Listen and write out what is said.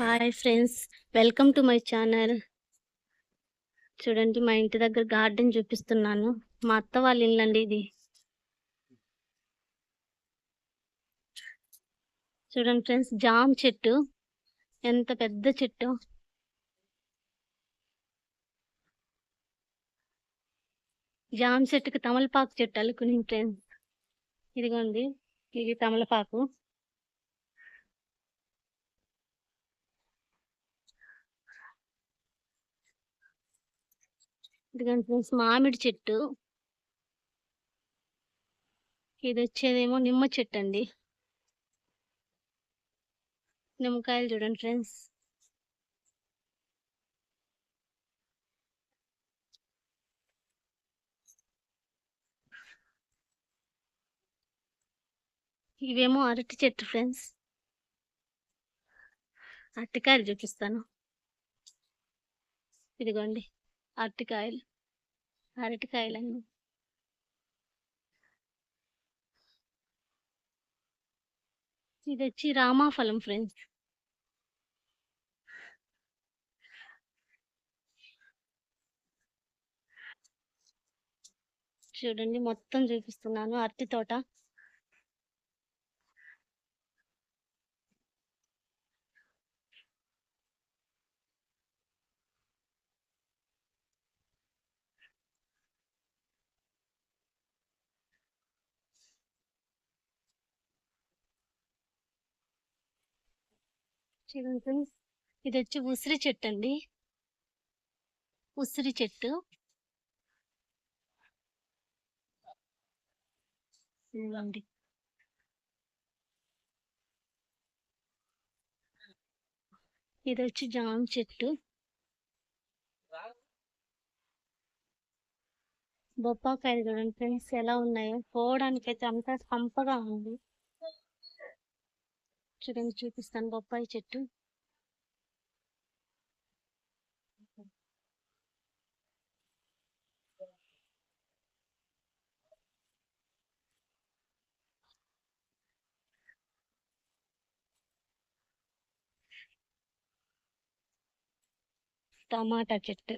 Hi friends welcome to my channel చూడండి మా ఇంటి దగ్గర గార్డెన్ చూపిస్తున్నాను. మా అత్త వాళ్ళ ఇల్లు అండి ఇది. చూడండి ఫ్రెండ్స్ జామ్ చెట్టు. ఎంత పెద్ద చెట్టు. జామ్ చెట్టుకి తమలపాకు చెట్టు అల్లుకుని ఫ్రెండ్స్ ఇదిగోండి ఇది తమలపాకు. ఇదిగోండి ఫ్రెండ్స్ మామిడి చెట్టు. ఇది వచ్చేదేమో నిమ్మ చెట్టు అండి నిమ్మకాయలు చూడండి ఫ్రెండ్స్. ఇవేమో అరటి చెట్టు ఫ్రెండ్స్. అరటికాయలు చూపిస్తాను. ఇదిగోండి. అరటికాయలు. అరటికాయలండి ఇది వచ్చి రామాఫలం ఫ్రెండ్స్. చూడండి మొత్తం చూపిస్తున్నాను. అరటి తోట. చూడండి ఫ్రెండ్స్. ఇది వచ్చి ఉసిరి చెట్టు అండి. ఉసిరి చెట్టు. ఇదిగోండి ఇది వచ్చి జామ చెట్టు. బొప్పాకాయలు చూడండి ఫ్రెండ్స్ ఎలా ఉన్నాయో. పోవడానికి అయితే అంతా సంపగా ఉంది. చూడండి చూపిస్తాను బొప్పాయి చెట్టు. టమాటా చెట్టు.